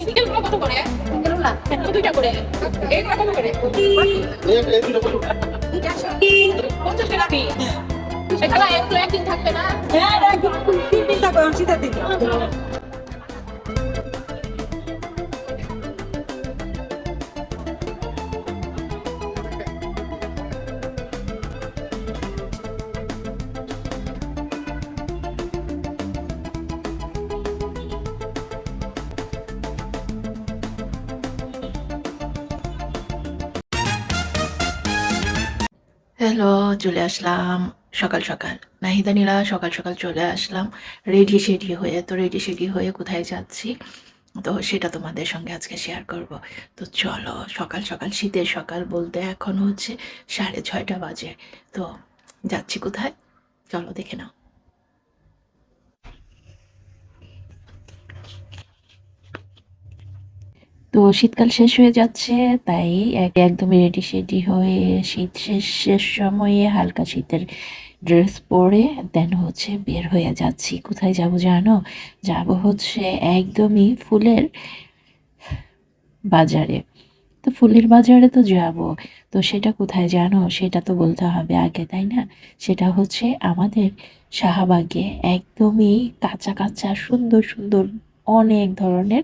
এগুলো কত করে? এগুলো দুইটা করে? এগুলো কত করে? পঞ্চাশ টাকা এগুলো এগুলো একদিন থাকবে না? হ্যালো, চলে আসলাম সকাল সকাল। নাহিদা নীলা সকাল সকাল চলে আসলাম। রেডি শেডি হয়ে, তো রেডি শেডি হয়ে কোথায় যাচ্ছি? তো সেটা তোমাদের সঙ্গে আজকে শেয়ার করব। তো চলো, সকাল সকাল, শীতের সকাল বলতে এখন হচ্ছে সাড়ে ছয়টা বাজে। তো যাচ্ছি কোথায়? চলো দেখে নাও। তো শীতকাল শেষ হয়ে যাচ্ছে, তাই এক- একদমই রেডি সেডি হয়ে শীত শেষ শেষ সময়ে হালকা শীতের ড্রেস পরে দেন হচ্ছে বের হয়ে যাচ্ছি। কোথায় যাব জানো? যাব হচ্ছে একদমই ফুলের বাজারে। তো ফুলের বাজারে তো যাব। তো সেটা কোথায় জানো? সেটা তো বলতে হবে আগে, তাই না? সেটা হচ্ছে আমাদের শাহবাগে। একদমই কাঁচা কাঁচা, সুন্দর সুন্দর অনেক ধরনের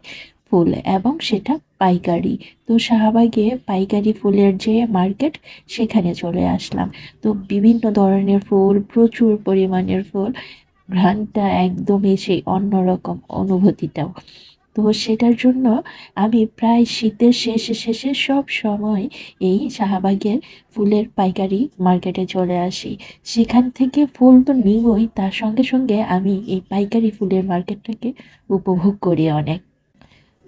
ফুল এবং সেটা পাইকারি। তো শাহবাগে পাইকারি ফুলের যে মার্কেট, সেখানে চলে আসলাম। তো বিভিন্ন ধরনের ফুল, প্রচুর পরিমাণের ফুল, ঘ্রাণটা একদমই সেই অন্যরকম অনুভূতিটাও। তো সেটার জন্য আমি প্রায় শীতের শেষে শেষে সব সময় এই শাহবাগের ফুলের পাইকারি মার্কেটে চলে আসি। সেখান থেকে ফুল তো নিবই, তার সঙ্গে সঙ্গে আমি এই পাইকারি ফুলের মার্কেটটাকে উপভোগ করি অনেক।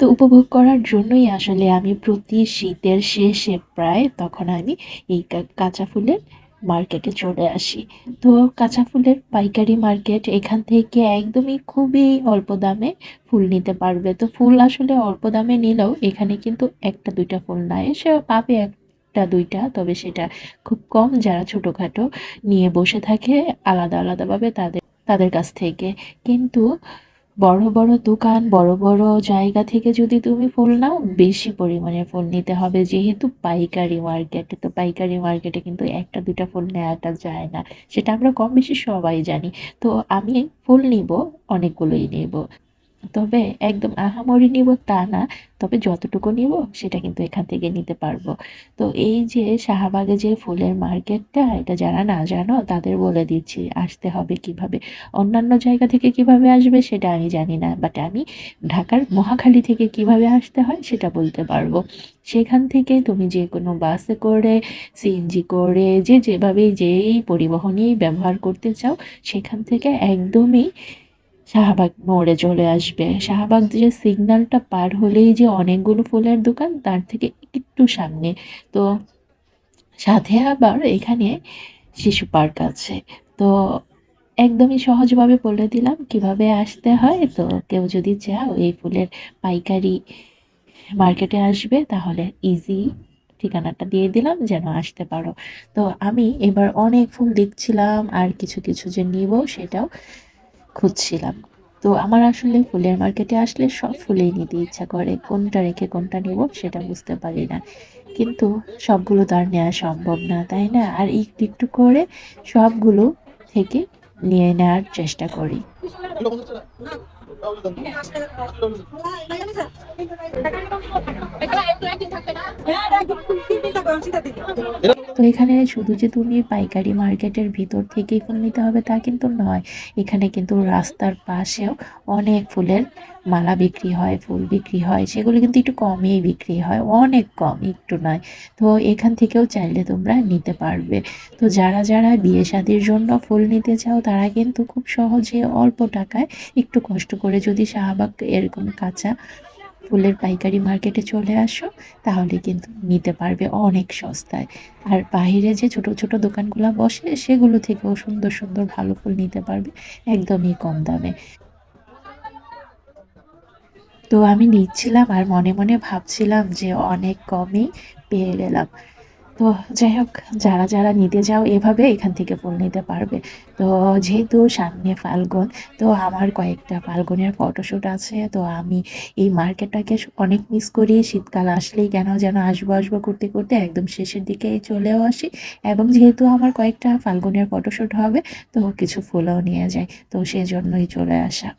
তো উপভোগ করার জন্যই আসলে আমি প্রতি শীতের শেষে প্রায় তখন আমি এই কাঁচা ফুলের মার্কেটে চলে আসি। তো কাঁচা ফুলের পাইকারি মার্কেট এখান থেকে একদমই খুবই অল্প দামে ফুল নিতে পারবে। তো ফুল আসলে অল্প দামে নিলেও এখানে কিন্তু একটা দুইটা ফুল না এসে পাবে একটা দুইটা, তবে সেটা খুব কম। যারা ছোটোখাটো নিয়ে বসে থাকে আলাদা আলাদাভাবে তাদের তাদের কাছ থেকে। কিন্তু বড় বড় দোকান, বড় বড় জায়গা থেকে যদি তুমি ফুল নাও, বেশি পরিমাণে ফুল নিতে হবে। যেহেতু পাইকারি মার্কেটে, তো পাইকারি মার্কেটে কিন্তু একটা দুটা ফুল নেওয়াটা যায় না। সেটা আমরা কম বেশি সবাই জানি। তো আমি ফুল নিব, অনেকগুলোই নেব। তবে একদম আহামরি নিব তা না, তবে যতটুকু নিব সেটা কিন্তু এখান থেকে নিতে পারব। তো এই যে শাহবাগে যে ফুলের মার্কেটটা, এটা যারা না জানো তাদের বলে দিচ্ছি, আসতে হবে কীভাবে? অন্যান্য জায়গা থেকে কীভাবে আসবে সেটা আমি জানি না বাট আমি ঢাকার মহাখালী থেকে কীভাবে আসতে হয় সেটা বলতে পারব। সেখান থেকে তুমি যে কোনো বাসে করে সিএনজি করে, যে যেভাবে যেই পরিবহনই ব্যবহার করতে চাও, সেখান থেকে একদমই শাহবাগ মোড়ে চলে আসবে। শাহবাগ যে সিগন্যালটা পার হলেই যে অনেকগুলো ফুলের দোকান, তার থেকে একটু সামনে। তো সাথে আবার এখানে শিশু পার্ক আছে। তো একদমই সহজভাবে বলে দিলাম, কীভাবে আসতে হয়? তো কেউ যদি চাও এই ফুলের পাইকারি মার্কেটে আসবে, তাহলে ইজি ঠিকানাটা দিয়ে দিলাম যেন আসতে পারো। তো আমি এবার অনেক ফুল দেখছিলাম, আর কিছু কিছু যে নিব সেটাও খুঁজছিলাম। তো আমার আসলে ফুলের মার্কেটে আসলে সব ফুলেই নিতে ইচ্ছা করে। কোনটা রেখে কোনটা নেব সেটা বুঝতে পারি না। কিন্তু সবগুলো তো আর নেওয়া সম্ভব না, তাই না? আর একটু একটু করে সবগুলো থেকে নিয়ে নেওয়ার চেষ্টা করি। তো এখানে শুধু যে তুমি পাইকারি মার্কেটের ভিতর থেকেই ফুল নিতে হবে তা কিন্তু নয়। এখানে কিন্তু রাস্তার পাশেও অনেক ফুলের মালা বিক্রি হয়, ফুল বিক্রি হয়। সেগুলো কিন্তু একটু কমেই বিক্রি হয়, অনেক কম, একটু নয়। তো এখান থেকেও চাইলে তোমরা নিতে পারবে। তো যারা যারা বিয়ে শাদির জন্য ফুল নিতে চাও, তারা কিন্তু খুব সহজে অল্প টাকায় একটু কষ্ট করে যদি শাহবাগ এরকম কাঁচা ফুলের পাইকারি মার্কেটে চলে আসো, তাহলে কিন্তু নিতে পারবে অনেক সস্তায়। আর বাইরে যে ছোট ছোট দোকানগুলো বসে, সেগুলো থেকেও সুন্দর সুন্দর ভালো ফুল নিতে পারবে একদমই কম দামে। তো আমি নিচ্ছিলাম আর মনে মনে ভাবছিলাম যে অনেক কমই পেয়ে গেলাম। তো যাই হোক, যারা যারা নিতে যাও এভাবে এখান থেকে ফুল নিতে পারবে। তো যেহেতু সামনে ফাল্গুন, তো আমার কয়েকটা ফাল্গুনের ফটোশ্যুট আছে। তো আমি এই মার্কেটটাকে অনেক মিস করি। শীতকাল আসলেই কেন যেন আসব আসব করতে করতে একদম শেষের দিকে চলেও আসি। এবং যেহেতু আমার কয়েকটা ফাল্গুনের ফটোশ্যুট হবে, তো কিছু ফুলও নিয়ে যাই। তো সেজন্যই চলে আসা।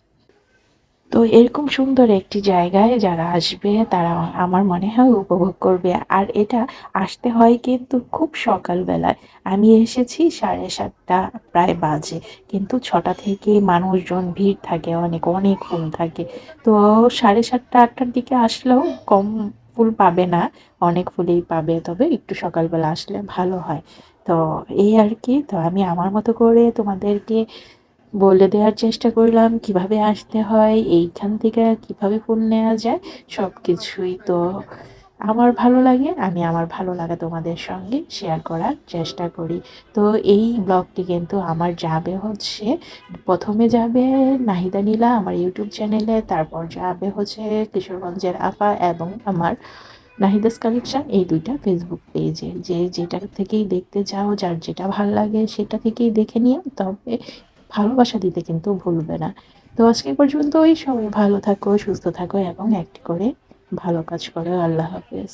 তো এরকম সুন্দর একটি জায়গায় যারা আসবে, তারা আমার মনে হয় উপভোগ করবে। আর এটা আসতে হয় কিন্তু খুব সকালবেলায়। আমি এসেছি সাড়ে সাতটা, প্রায় বাজে। কিন্তু ছটা থেকে মানুষজন, ভিড় থাকে, অনেক অনেক ফুল থাকে। তো সাড়ে সাতটা, আটটার দিকে আসলেও কম ফুল পাবে না, অনেক ফুলই পাবে। তবে একটু সকালবেলা আসলে ভালো হয়। তো এই আর কি। তো আমি আমার মতো করে তোমাদেরকে বলে দেওয়ার চেষ্টা করলাম, কীভাবে আসতে হয়, এইখান থেকে কীভাবে ফুল নেওয়া যায় সব কিছুই তো আমার ভালো লাগে, আমি আমার ভালো লাগা তোমাদের সঙ্গে শেয়ার করার চেষ্টা করি। তো এই ব্লগটি কিন্তু আমার যাবে হচ্ছে, প্রথমে যাবে নাহিদা নীলা আমার ইউটিউব চ্যানেলে তারপর যাবে হচ্ছে কিশোরগঞ্জের আফা এবং আমার নাহিদাস কালেকশন এই দুইটা ফেসবুক পেজে যে যেটা থেকেই দেখতে চাও, যার যেটা ভালো লাগে সেটা থেকেই দেখে নিও। তবে ভালোবাসা দিতে কিন্তু ভুলবে না। তো আজকে পর্যন্ত ওই সবাই ভালো থাকো, সুস্থ থাকো এবং একটি করে ভালো কাজ করো। আল্লাহ হাফেজ।